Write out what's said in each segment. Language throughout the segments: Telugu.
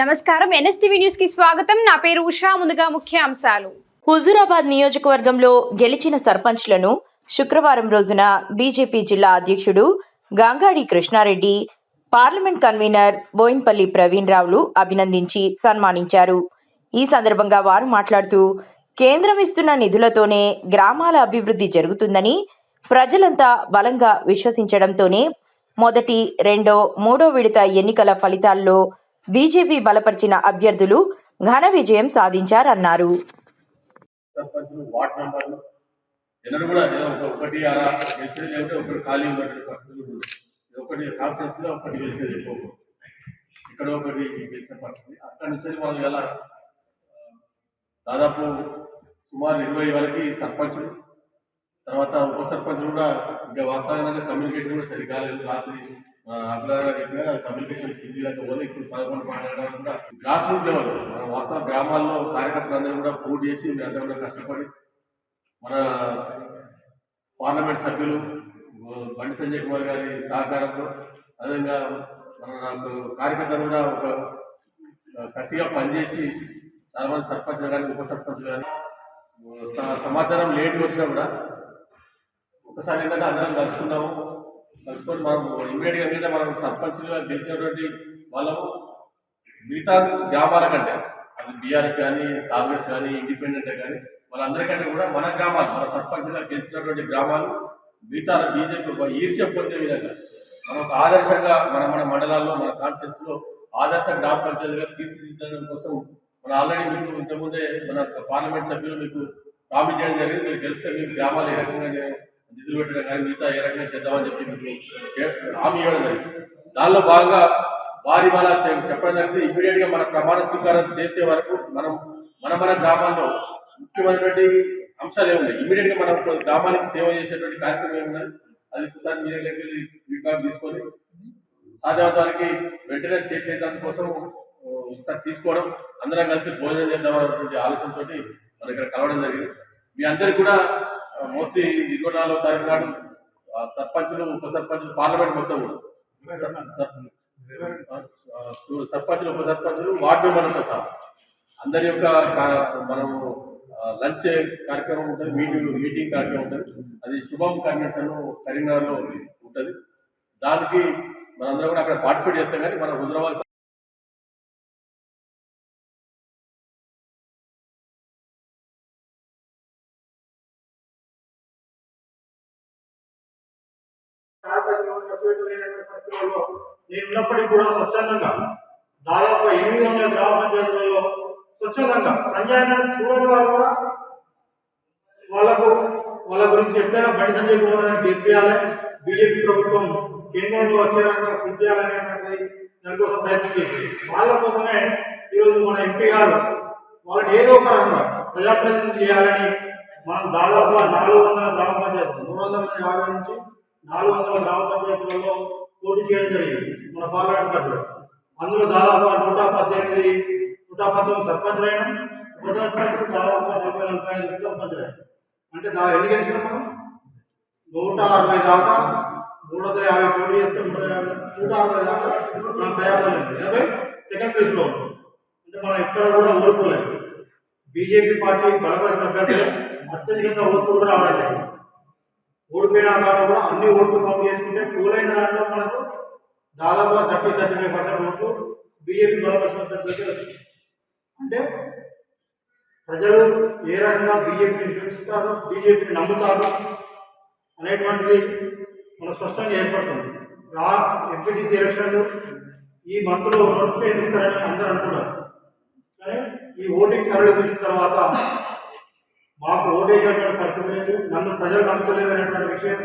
నమస్కారం. ఎన్ఎస్టీవీ న్యూస్కి స్వాగతం. నా పేరు ఉషా. ముందుగా ముఖ్య అంశాలు హుజూరాబాద్ నియోజకవర్గంలో గెలిచిన సర్పంచ్లను శుక్రవారం రోజున బీజేపీ జిల్లా అధ్యక్షుడు గాంగాడి కృష్ణారెడ్డి పార్లమెంట్ కన్వీనర్ బోయిన్పల్లి ప్రవీణ్ రావులు అభినందించి సన్మానించారు. ఈ సందర్భంగా వారు మాట్లాడుతూ కేంద్రం ఇస్తున్న నిధులతోనే గ్రామాల అభివృద్ధి జరుగుతుందని ప్రజలంతా బలంగా విశ్వసించడంతోనే మొదటి రెండో మూడో విడత ఎన్నికల ఫలితాల్లో బీజేపీ బలపరిచిన అభ్యర్థులు ఘన విజయం సాధించారన్నారు. ఎన్నడూ కూడా ఒకటి అలా గెలిచేది లేకపోతే ఒకటి ఖాళీ ఉన్నటువంటి పరిస్థితులు ఒకటి ఒకటి గెలిచేది ఎక్కువ ఇక్కడ ఒకటి గెలిచిన పరిస్థితి. అక్కడి నుంచి వాళ్ళు ఎలా దాదాపు సుమారు ఇరవై వరకు సర్పంచులు తర్వాత ఉప సర్పంచ్ కూడా ఇంకా వాస్తవంగా కమ్యూనికేషన్ కూడా సరిగా లేదు. రాత్రి అగ్రహారంగా చెప్పినా కమ్యూనికేషన్ కింది దాకా పోతే ఇప్పుడు పదకొండు మాట్లాడడం కూడా గ్రాస్ రూట్ లెవెల్ మన వాస్తవ గ్రామాల్లో కార్యకర్తలందరూ కూడా పూర్తి చేసి మీరందరూ కూడా కష్టపడి మన పార్లమెంట్ సభ్యులు బండి సంజయ్ కుమార్ గారి సహకారంతో అదేవిధంగా మన నాకు కార్యకర్తలు కూడా ఒక కసిగా పనిచేసి చాలా మంది సర్పంచ్ కానీ ఉప సర్పంచ్ కానీ స- సమాచారం లేట్గా వచ్చినా కూడా ఒకసారి ఏంటంటే అందరం కలుసుకున్నాము కలుసుకొని మనం ఇమీడియట్గా ఏంటంటే మనం సర్పంచ్లుగా గెలిచినటువంటి వాళ్ళము మిగతా గ్రామాల కంటే అది బీఆర్ఎస్ కానీ కాంగ్రెస్ కానీ ఇండిపెండెంట్ కానీ వాళ్ళందరికంటే కూడా మన గ్రామాలు మన సర్పంచ్గా గెలిచినటువంటి గ్రామాలు మిగతా బీజేపీ ఒక ఈర్ష్య పొందే విధంగా మనం ఒక ఆదర్శంగా మన మన మండలాల్లో మన కాన్స్టిట్యూన్స్లో ఆదర్శ గ్రామ పంచాయతీగా తీర్చిదిద్దడం కోసం మన ఆల్రెడీ మీకు ఇంతకుముందే మన పార్లమెంట్ సభ్యులు మీకు ప్రామిస్ చేయడం జరిగింది. మీరు గెలిస్తే మీకు గ్రామాలు ఏ రకంగా నిధులు పెట్టడం కానీ మిగతా ఏ రకంగా చేద్దామని చెప్పి మీకు చే- హామీ ఇవ్వడం జరిగింది. దానిలో భాగంగా వారి వాళ్ళ చెప్పడం జరిగింది. ఇమీడియట్గా మన ప్రమాణ స్వీకారం చేసే వరకు మనం మన మన గ్రామాల్లో ముఖ్యమైనటువంటి అంశాలు ఏమున్నాయి? ఇమీడియట్గా మనం గ్రామానికి సేవ చేసేటువంటి కార్యక్రమం ఏమున్నాయి అది ఒకసారి మీ దగ్గరికి వెళ్ళి ఫీడ్బ్యాక్ తీసుకొని సాధ్యవంతానికి వెంటనే చేసే దానికోసం ఒకసారి తీసుకోవడం అందరం కలిసి భోజనం చేద్దామనేటువంటి ఆలోచనతో మన ఇక్కడ కలవడం జరిగింది. మీ అందరికి కూడా మోస్ట్లీ ఇరవై నాలుగో తారీఖు నాడు సర్పంచులు ఉప సర్పంచులు పార్లమెంట్ మొత్తం కూడా. సర్పంచులు ఉప సర్పంచులు వార్డు మెంబర్లతో సహా. అందరి యొక్క మనము లంచ్ కార్యక్రమం ఉంటుంది మీటింగ్ మీటింగ్ కార్యక్రమం ఉంటుంది. అది శుభం కన్వెన్షన్ కరీంనగర్లో ఉంటుంది. దానికి మనందరం కూడా అక్కడ పార్టిసిపేట్ చేస్తాం కానీ మన హుజరాబాద్ నేను ఉన్నప్పటికీ కూడా స్వచ్ఛందంగా దాదాపు ఎనిమిది వందల గ్రామ పంచాయతీలలో స్వచ్ఛందంగా సంజయ్ చూడని వారు కూడా వాళ్ళకు వాళ్ళ గురించి చెప్పారా బండి సంజయ్ కుమార్ గారిని గెలిపించాలి బీజేపీ ప్రభుత్వం కేంద్రంలో వచ్చే రకంగా కృషి చేయాలనేటువంటి దానికోసం ప్రయత్నం చేసింది వాళ్ళ కోసమే ఈరోజు మన ఎంపీ గారు వాళ్ళని ఏదో ఒక రకంగా ప్రజాప్రతినిధి చేయాలని మనం దాదాపు నాలుగు వందల గ్రామ పంచాయతీలు మూడు వందల యాభై నుంచి నాలుగు వందల గ్రామ పంచాయతీలలో పోటీ చేయడం జరిగింది మన పార్లమెంట్ అందులో దాదాపు నూట పద్దెనిమిది నూట పంతొమ్మిది సర్పంచులైన ఉప దాదాపు నలభై నలభై ఐదు సర్పంచులైన. అంటే దా ఎన్ని గెలిచిన మనం? నూట అరవై దాకా మూడు వందల యాభై పోటీ చేస్తే నూట యాభై నూట అరవై దాకా నలభై యాభై ఎనభై? సెకండ్ ప్లేస్లో ఉన్నాం. అంటే మనం ఎక్కడ కూడా ఓడిపోలేదు. బీజేపీ పార్టీ బలపరిచిన అభ్యర్థులు అత్యధికంగా ఓట్లు కూడా రావడం జరిగింది. ఓడిపోయిన కాడ కూడా అన్ని ఓట్లు కౌంట్ చేసుకుంటే కూలైన దాంట్లో మనకు దాదాపుగా థర్టీ థర్టీ ఫైవ్ పర్సెంట్ ఓట్లు బీజేపీ బలపరిచిన అంటే ప్రజలు ఏ రకంగా బీజేపీని చూపిస్తారు బీజేపీని నమ్ముతారు అనేటువంటిది మనం స్పష్టంగా ఏర్పడుతుంది. రా ఎంపీటీసీ ఎలక్షన్లు ఈ మంత్లో నోటిఫికేషన్ ఇస్తారని అందరూ అనుకున్నారు కానీ ఈ ఓటింగ్ సరళి చూసిన తర్వాత మాకు ఓటేసేటువంటి పరిస్థితి లేదు నన్ను ప్రజలు నమ్ముకోలేదు అనేటువంటి విషయం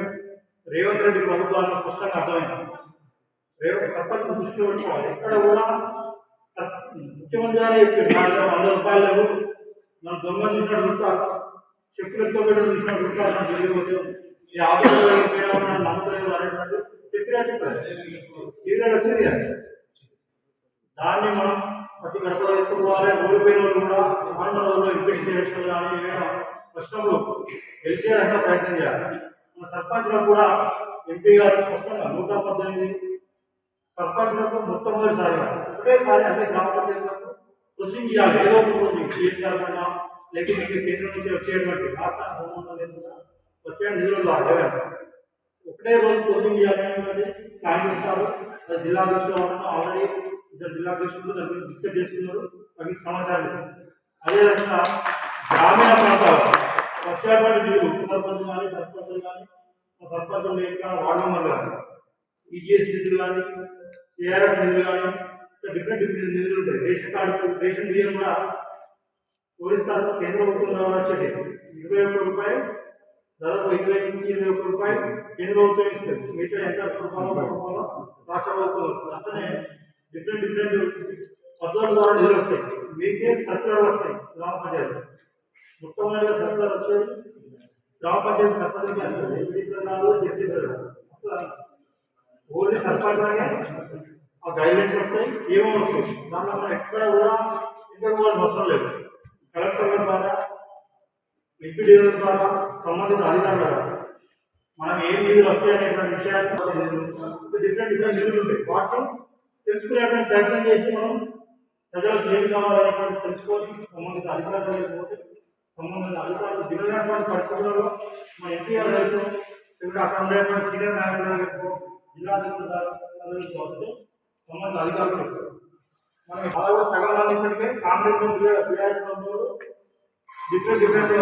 రేవంత్ రెడ్డి ప్రభుత్వానికి స్పష్టంగా అర్థమైంది. రేవంత్ సర్పంచ్ దృష్టిలో పెట్టుకోవాలి ఎక్కడ కూడా ముఖ్యమంత్రి గారే చెప్పారు వంద రూపాయలు లేవు నన్ను దొంగ చూసినట్టు చూస్తారు చెప్పులు ఎత్తుకోబెట్టి చూసినట్టు చూస్తారు నాకు తెలియకపోతే ఈ ఆఫీసులో నన్ను అనేటువంటి చెప్పినా చెప్పారు. ఈరోజు వచ్చింది దాన్ని మనం ప్రతి గడప వేసుకోవాలి ఓడిపోయిన వాళ్ళు కూడా రానున్న రోజుల్లో ఎంపీటీ ఎలక్షన్ కానీ ఏదైనా ప్రశ్నలు గెలిచే రకంగా ప్రయత్నం చేయాలి. మన సర్పంచ్లో కూడా ఎంపీ గారు స్పష్టంగా నూట పద్దెనిమిది సర్పంచులకు మొట్టమొదటిసారిగా ఒకటేసారి అన్ని గ్రామ పంచాయతీలకు ప్రొసీడింగ్ ఇవ్వాలి ఏదో ఒక ప్రొసీడింగ్ సిఎస్ఆర్ కన్నా లేకపోతే మీకు కేంద్రం నుంచి వచ్చేటువంటి రాష్ట్ర సంబంధం లేకుండా వచ్చే నిధుల ద్వారా ఏదైనా. ఒకటే రోజు ప్రొసీడింగ్ ఇవ్వాలనేది ప్లాన్ చేస్తారు. అది జిల్లా అధ్యక్షులు వాళ్ళను ఆల్రెడీ ఇద్దరు జిల్లా అధ్యక్షులు దాని గురించి డిస్కస్ చేసుకున్నారు. అవి సమాచారం ఇస్తారు. అదేవిధంగా గ్రామీణ ప్రాంతాలు వచ్చేటువంటి నిధులు ఉప కానీ సర్పంచులు కానీ సర్పంచులు లేక వార్డు మెంబర్ కానీ ఈజీఎస్ నిధులు కానీ ఏఆర్ఎఫ్ నిధులు కానీ డిఫరెంట్ డిఫరెంట్ నిధులు ఉంటాయి. రేషన్ కార్డు రేషన్ బియ్యం కూడా పూరిస్తారు కేంద్ర ప్రభుత్వం ద్వారా వచ్చేది. ఇరవై ఒక్క రూపాయలు దాదాపు ఇరవై నుంచి ఇరవై ఒక్క రూపాయలు కేంద్ర ప్రభుత్వం ఇస్తుంది. మిగతా ఎంత రూపాయలు రూపాయలు రాష్ట్ర ప్రభుత్వం. వస్తుంది అట్లనే డిఫరెంట్ డిఫరెంట్ పద్ధతుల ద్వారా నిధులు వస్తాయి. మీకే సర్కులర్ వస్తాయి. గ్రామ పంచాయతీ మొట్టమొదటిగా సర్కులర్ వచ్చేది గ్రామ పంచాయతీ సర్పంచ్ వస్తుంది ఎంపీసీ రాదు ఓన్లీ సర్పంచ్ ఆ గైడ్లైన్స్ వస్తాయి ఏమో వస్తాయి. దాంట్లో మనం ఎక్కడ కూడా ఇంకా కూడా అవసరం లేదు. కలెక్టర్ ద్వారా ఎంపీడీ ద్వారా సంబంధిత అధికారుల ద్వారా. మనం ఏం నిధులు వస్తాయి విషయాన్ని డిఫరెంట్ డిఫరెంట్ నిధులు ఉంటాయి. వాటిని తెలుసుకునేటువంటి ప్రయత్నం చేసి మనం ప్రజలకు ఏమి కావాలనేటువంటి తెలుసుకొని సంబంధిత అధికారులు దగ్గరికి సంబంధిత అధికారులు దిగలేనటువంటి పరిస్థితులలో మా ఎన్టీఆర్ రైతు ఇక్కడ అక్కడ ఉండేటువంటి సీనియర్ నాయకులు జిల్లా అధికారులు సంబంధిత అధికారులు చెప్తారు మనం అలా సగం మంది ఇప్పటికే కాంగ్రెస్ డిఫరెంట్ డిఫరెంట్